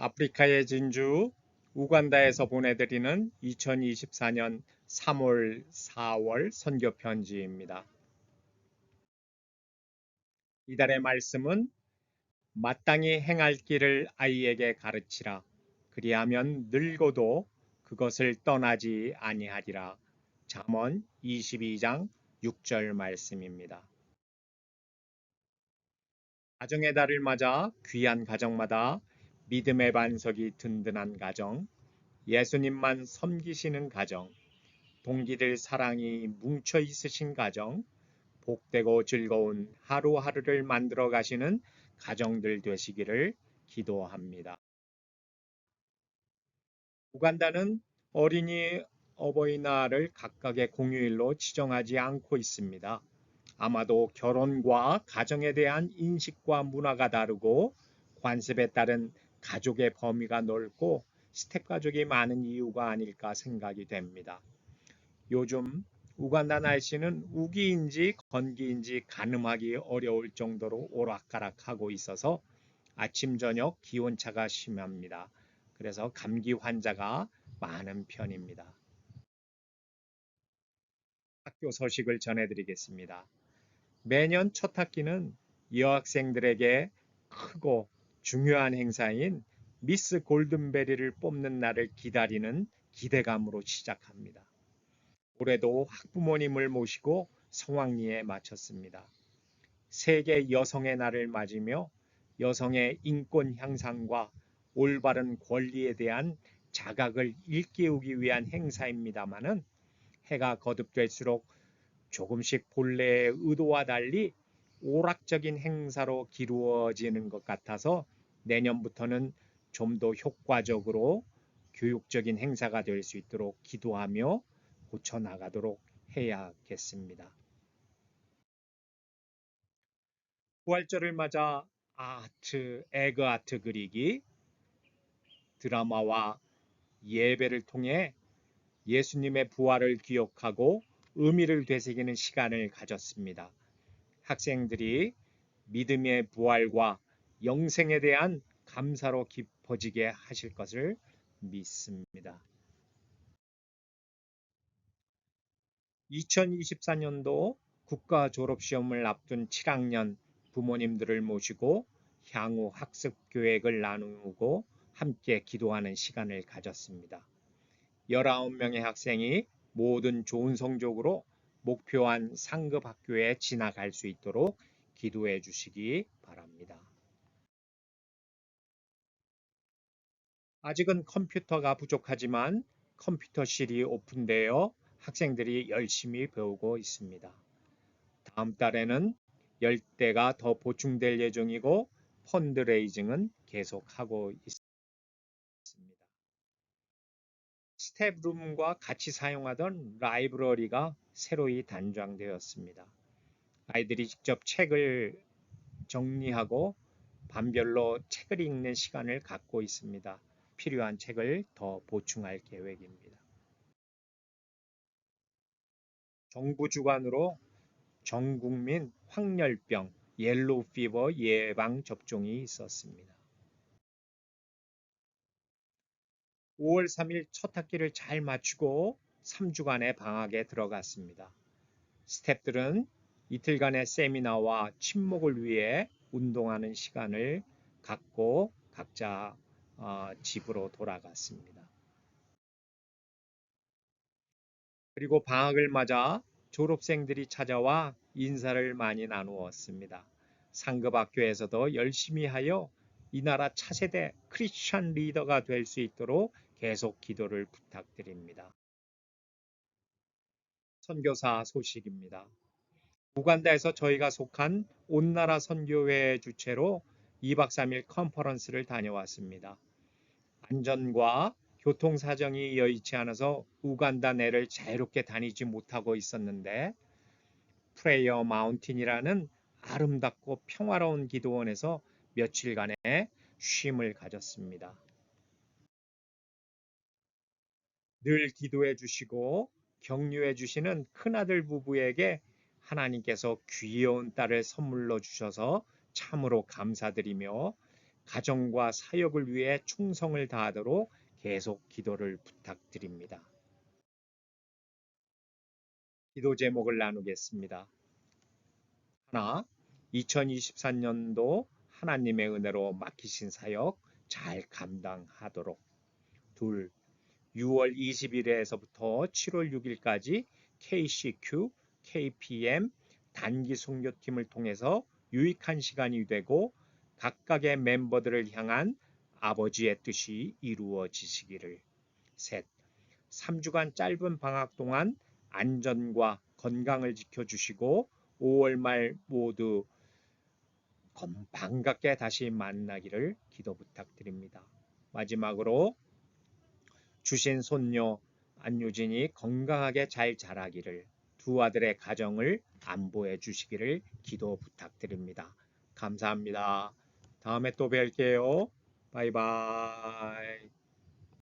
아프리카의 진주 우간다에서 보내드리는 2024년 3월 4월 선교 편지입니다. 이달의 말씀은 마땅히 행할 길을 아이에게 가르치라. 그리하면 늙어도 그것을 떠나지 아니하리라. 잠언 22장 6절 말씀입니다. 가정의 달을 맞아 귀한 가정마다 믿음의 반석이 든든한 가정, 예수님만 섬기시는 가정, 동기들 사랑이 뭉쳐 있으신 가정, 복되고 즐거운 하루하루를 만들어 가시는 가정들 되시기를 기도합니다. 우간다는 어린이 어버이날을 각각의 공휴일로 지정하지 않고 있습니다. 아마도 결혼과 가정에 대한 인식과 문화가 다르고 관습에 따른 가족의 범위가 넓고 스텝 가족이 많은 이유가 아닐까 생각이 됩니다. 요즘 우간다 날씨는 우기인지 건기인지 가늠하기 어려울 정도로 오락가락하고 있어서 아침 저녁 기온차가 심합니다. 그래서 감기 환자가 많은 편입니다. 학교 소식을 전해드리겠습니다. 매년 첫 학기는 여학생들에게 크고 중요한 행사인 미스 골든베리를 뽑는 날을 기다리는 기대감으로 시작합니다. 올해도 학부모님을 모시고 성황리에 마쳤습니다. 세계 여성의 날을 맞으며 여성의 인권 향상과 올바른 권리에 대한 자각을 일깨우기 위한 행사입니다마는 해가 거듭될수록 조금씩 본래의 의도와 달리 오락적인 행사로 기루어지는 것 같아서 내년부터는 좀 더 효과적으로 교육적인 행사가 될 수 있도록 기도하며 고쳐나가도록 해야겠습니다. 부활절을 맞아 아트, 에그 아트 그리기, 드라마와 예배를 통해 예수님의 부활을 기억하고 의미를 되새기는 시간을 가졌습니다. 학생들이 믿음의 부활과 영생에 대한 감사로 깊어지게 하실 것을 믿습니다. 2024년도 국가 졸업시험을 앞둔 7학년 부모님들을 모시고 향후 학습 계획을 나누고 함께 기도하는 시간을 가졌습니다. 19명의 학생이 모든 좋은 성적으로 목표한 상급 학교에 진학할 수 있도록 기도해 주시기 바랍니다. 아직은 컴퓨터가 부족하지만 컴퓨터실이 오픈되어 학생들이 열심히 배우고 있습니다. 다음 달에는 10대가 더 보충될 예정이고 펀드레이징은 계속하고 있습니다. 스텝룸과 같이 사용하던 라이브러리가 새로이 단장되었습니다. 아이들이 직접 책을 정리하고 반별로 책을 읽는 시간을 갖고 있습니다. 필요한 책을 더 보충할 계획입니다. 정부 주관으로 전국민 황열병, 옐로우 피버 예방 접종이 있었습니다. 5월 3일 첫 학기를 잘 마치고 3주간의 방학에 들어갔습니다. 스탭들은 이틀간의 세미나와 친목을 위해 운동하는 시간을 갖고 각자 어, 집으로 돌아갔습니다. 그리고 방학을 맞아 졸업생들이 찾아와 인사를 많이 나누었습니다. 상급학교에서도 열심히 하여 이 나라 차세대 크리스천 리더가 될 수 있도록 계속 기도를 부탁드립니다. 선교사 소식입니다. 우간다에서 저희가 속한 온나라 선교회 주최로 2박 3일 컨퍼런스를 다녀왔습니다. 안전과 교통 사정이 여의치 않아서 우간다 내를 자유롭게 다니지 못하고 있었는데 프레이어 마운틴이라는 아름답고 평화로운 기도원에서 며칠간의 쉼을 가졌습니다. 늘 기도해 주시고 격려해 주시는 큰아들 부부에게 하나님께서 귀여운 딸을 선물로 주셔서 참으로 감사드리며 가정과 사역을 위해 충성을 다하도록 계속 기도를 부탁드립니다. 기도 제목을 나누겠습니다. 하나, 2023년도 하나님의 은혜로 맡기신 사역 잘 감당하도록. 둘, 6월 20일에서부터 7월 6일까지 KCQ, KPM 단기 선교팀을 통해서 유익한 시간이 되고 각각의 멤버들을 향한 아버지의 뜻이 이루어지시기를. 셋, 3주간 짧은 방학 동안 안전과 건강을 지켜주시고 5월 말 모두 반갑게 다시 만나기를 기도 부탁드립니다. 마지막으로 주신 손녀 안유진이 건강하게 잘 자라기를 두 아들의 가정을 안보해 주시기를 기도 부탁드립니다. 감사합니다. 다음에 또 뵐게요. 바이바이.